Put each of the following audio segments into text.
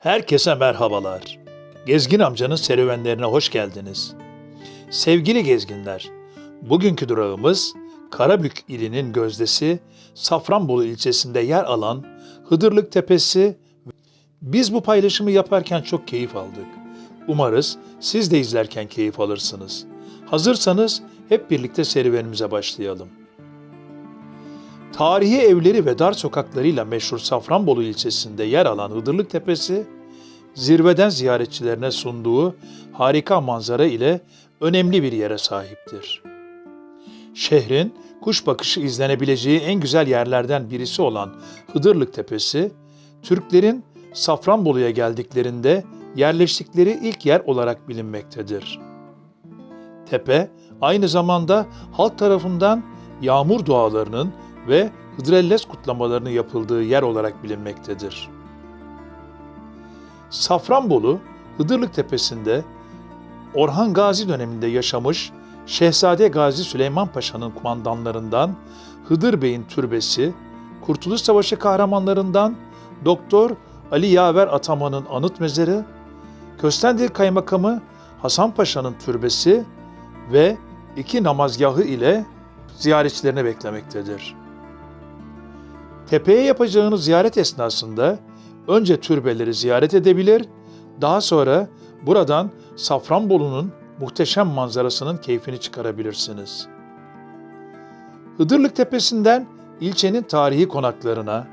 Herkese merhabalar. Gezgin amcanın serüvenlerine hoş geldiniz. Sevgili gezginler, bugünkü durağımız Karabük ilinin gözdesi Safranbolu ilçesinde yer alan Hıdırlık Tepesi. Biz bu paylaşımı yaparken çok keyif aldık. Umarız siz de izlerken keyif alırsınız. Hazırsanız hep birlikte serüvenimize başlayalım. Tarihi evleri ve dar sokaklarıyla meşhur Safranbolu ilçesinde yer alan Hıdırlık Tepesi, zirveden ziyaretçilerine sunduğu harika manzara ile önemli bir yere sahiptir. Şehrin kuş bakışı izlenebileceği en güzel yerlerden birisi olan Hıdırlık Tepesi, Türklerin Safranbolu'ya geldiklerinde yerleştikleri ilk yer olarak bilinmektedir. Tepe aynı zamanda halk tarafından yağmur dualarının ve Hıdrellez kutlamalarının yapıldığı yer olarak bilinmektedir. Safranbolu, Hıdırlık Tepesi'nde Orhan Gazi döneminde yaşamış Şehzade Gazi Süleyman Paşa'nın kumandanlarından Hıdır Bey'in türbesi, Kurtuluş Savaşı kahramanlarından Doktor Ali Yaver Ataman'ın anıt mezarı, Köstendil Kaymakamı Hasan Paşa'nın türbesi ve iki namazgahı ile ziyaretçilerini beklemektedir. Tepeye yapacağınız ziyaret esnasında önce türbeleri ziyaret edebilir, daha sonra buradan Safranbolu'nun muhteşem manzarasının keyfini çıkarabilirsiniz. Hıdırlık Tepesi'nden ilçenin tarihi konaklarına,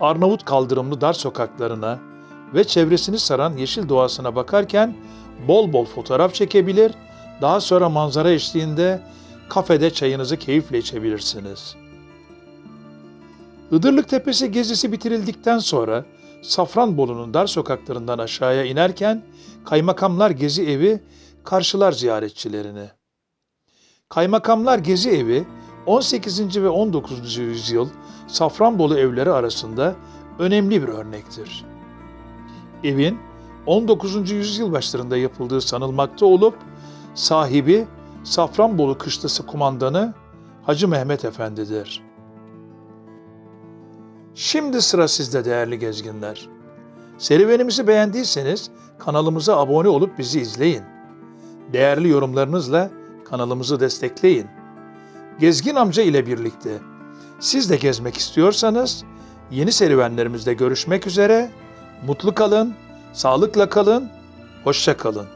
Arnavut kaldırımlı dar sokaklarına ve çevresini saran yeşil doğasına bakarken bol bol fotoğraf çekebilir, daha sonra manzara eşliğinde kafede çayınızı keyifle içebilirsiniz. Hıdırlık Tepesi gezisi bitirildikten sonra Safranbolu'nun dar sokaklarından aşağıya inerken Kaymakamlar Gezi Evi karşılar ziyaretçilerini. Kaymakamlar Gezi Evi 18. ve 19. yüzyıl Safranbolu evleri arasında önemli bir örnektir. Evin 19. yüzyıl başlarında yapıldığı sanılmakta olup sahibi Safranbolu Kışlası kumandanı Hacı Mehmet Efendi'dir. Şimdi sıra sizde değerli gezginler. Serüvenimizi beğendiyseniz kanalımıza abone olup bizi izleyin. Değerli yorumlarınızla kanalımızı destekleyin. Gezgin amca ile birlikte siz de gezmek istiyorsanız yeni serüvenlerimizde görüşmek üzere. Mutlu kalın, sağlıkla kalın, hoşça kalın.